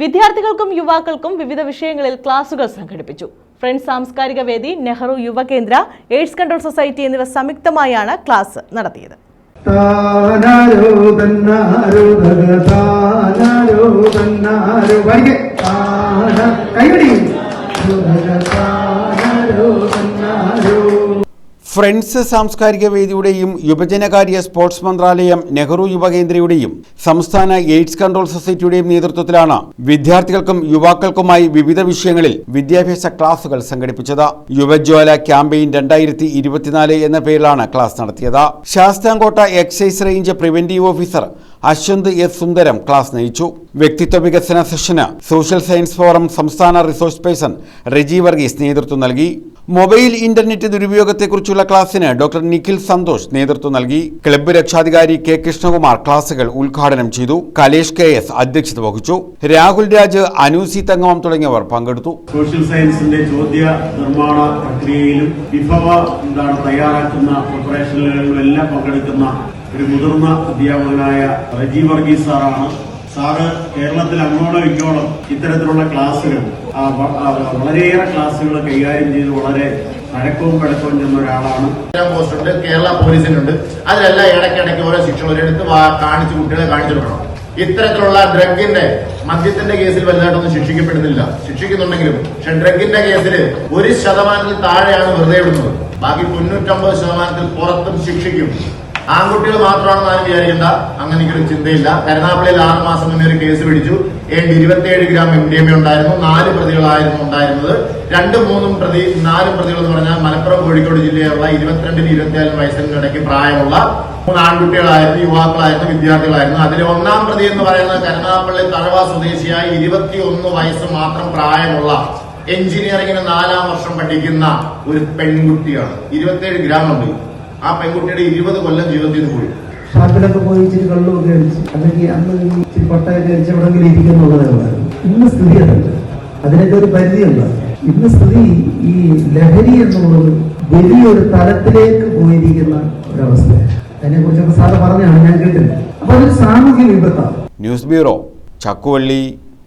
വിദ്യാർത്ഥികൾക്കും യുവാക്കൾക്കും വിവിധ വിഷയങ്ങളിൽ ക്ലാസുകൾ സംഘടിപ്പിച്ചു. ഫ്രണ്ട്സ് സാംസ്കാരിക വേദി Nehru Yuvakendra AIDS control society എന്നിവ സംയുക്തമായാണ് ക്ലാസ് നടത്തിയത്. താനാരോ ഫ്രണ്ട്സ് സാംസ്കാരിക വേദിയുടെയും യുവജനകാര്യ സ്പോർട്സ് മന്ത്രാലയം നെഹ്റു യുവകേന്ദ്രയുടെയും സംസ്ഥാന എയ്ഡ്സ് കൺട്രോൾ സൊസൈറ്റിയുടെയും നേതൃത്വത്തിലാണ് വിദ്യാർത്ഥികൾക്കും യുവാക്കൾക്കുമായി വിവിധ വിഷയങ്ങളിൽ വിദ്യാഭ്യാസ ക്ലാസുകൾ സംഘടിപ്പിച്ചത്. യുവജ്വാല ക്യാമ്പയിൻ രണ്ടായിരത്തി ഇരുപത്തിനാല് എന്ന പേരിലാണ് ക്ലാസ് നടത്തിയത്. Sasthamkotta excise range preventive officer Ashwanth S Sundaram class നയിച്ചു. വ്യക്തിത്വ വികസന സെഷന് സോഷ്യൽ സയൻസ് ഫോറം സംസ്ഥാന റിസോഴ്സ് പേഴ്സൺ റെജി വർഗീസ് നേതൃത്വം നൽകി. മൊബൈൽ ഇന്റർനെറ്റ് ദുരുപയോഗത്തെക്കുറിച്ചുള്ള ക്ലാസ്സിന് ഡോക്ടർ നിഖിൽ സന്തോഷ് നേതൃത്വം നൽകി. ക്ലബ്ബ് രക്ഷാധികാരി കെ കൃഷ്ണകുമാർ ക്ലാസുകൾ ഉദ്ഘാടനം ചെയ്തു. കലേഷ് കെ എസ് അധ്യക്ഷത വഹിച്ചു. രാഹുൽ രാജ് അനൂസി തങ്ങമം തുടങ്ങിയവർ പങ്കെടുത്തു. സോഷ്യൽ സയൻസിന്റെ ചോദ്യ നിർമ്മാണ പ്രക്രിയയിലും വിഭവ എന്താണ് തയ്യാറാക്കുന്ന പ്രിപ്പറേഷനുകളിലും എല്ലാം പങ്കെടുക്കുന്ന ഒരു മുതിർന്ന അധ്യാപകനായ റജി വർഗീസ് സാറാണ് സാറ് കേരളത്തിൽ അങ്ങോളം ഇങ്ങോളം ഇത്തരത്തിലുള്ള ക്ലാസ്സുകൾ വളരെയേറെ ക്ലാസ്സുകൾ കൈകാര്യം ചെയ്ത് വളരെ പഴക്കവും പഴക്കവും ചെന്ന ഒരാളാണ്. ഇത്തരം പോസ്റ്റ് ഉണ്ട് കേരള പോലീസിനുണ്ട് അതിലെല്ലാം ഇടയ്ക്കിടയ്ക്ക് ഓരോ ശിക്ഷകൾ എടുത്ത് കാണിച്ച് കുട്ടികളെ കാണിച്ചു കൊടുക്കണം. ഇത്തരത്തിലുള്ള ഡ്രഗിന്റെ മദ്യത്തിന്റെ കേസിൽ വലുതായിട്ടൊന്നും ശിക്ഷിക്കപ്പെടുന്നില്ല. ശിക്ഷിക്കുന്നുണ്ടെങ്കിലും പക്ഷെ ഡ്രഗിന്റെ കേസിൽ ഒരു ശതമാനത്തിൽ താഴെയാണ് വെറുതെ വിടുന്നത്. ബാക്കി തൊണ്ണൂറ്റമ്പത് ശതമാനത്തിൽ പുറത്തും ശിക്ഷിക്കും. ആൺകുട്ടികൾ മാത്രമാണെന്ന് ആരും വിചാരിക്കേണ്ട. അങ്ങനെ എനിക്കൊരു ചിന്തയില്ല. കരുനാപ്പള്ളിയിൽ ആറ് മാസം മുന്നേ ഒരു കേസ് പിടിച്ചു. ഏഴ് ഇരുപത്തിയേഴ് gram M D M A ഉണ്ടായിരുന്നു. നാല് പ്രതികളായിരുന്നു ഉണ്ടായിരുന്നത്. രണ്ടും മൂന്നും പ്രതി നാലും പ്രതികൾ എന്ന് പറഞ്ഞാൽ മലപ്പുറം കോഴിക്കോട് ജില്ലയിലുള്ള ഇരുപത്തിരണ്ടിന് ഇരുപത്തിയാലും വയസ്സിന് ഇടയ്ക്ക് പ്രായമുള്ള മൂന്ന് ആൺകുട്ടികളായിരുന്നു യുവാക്കളായിരുന്നു വിദ്യാർത്ഥികളായിരുന്നു. അതിൽ ഒന്നാം പ്രതി എന്ന് പറയുന്നത് കരുനാപ്പള്ളി തഴവ സ്വദേശിയായ ഇരുപത്തിയൊന്ന് വയസ്സ് മാത്രം പ്രായമുള്ള എഞ്ചിനീയറിംഗിന് നാലാം വർഷം പഠിക്കുന്ന ഒരു പെൺകുട്ടിയാണ്. ഇരുപത്തിയേഴ് ഗ്രാം ഉണ്ട്. ആ പെൺകുട്ടിയുടെ ഇരുപത് കൊല്ലം ജീവിതത്തിൽ നിന്ന് പോയി. ഷാപ്പിലൊക്കെ പോയി ഇച്ചിരി വെള്ളമൊക്കെ അടിച്ച് അല്ലെങ്കിൽ അന്ന് ഈ ഇച്ചിരി കൊട്ടയൊക്കെ അടിച്ച് എവിടെങ്കിലും ഇരിക്കുന്നുള്ളതേ ഉള്ളായിരുന്നു ഇന്ന് സ്ഥിതി അതല്ല അതിനൊക്കെ ഒരു പരിധിയുണ്ട്. ഇന്ന് സ്ഥിതി ഈ ലഹരി എന്നുള്ളത് വലിയൊരു തലത്തിലേക്ക് പോയിരിക്കുന്ന ഒരവസ്ഥയാണ്. അതിനെക്കുറിച്ചൊക്കെ സാറ് പറഞ്ഞാണ് ഞാൻ കേട്ടില്ല അപ്പൊ അതൊരു സാമൂഹ്യ വിപത്താണ് ന്യൂസ് ബ്യൂറോ ചക്കുവള്ളി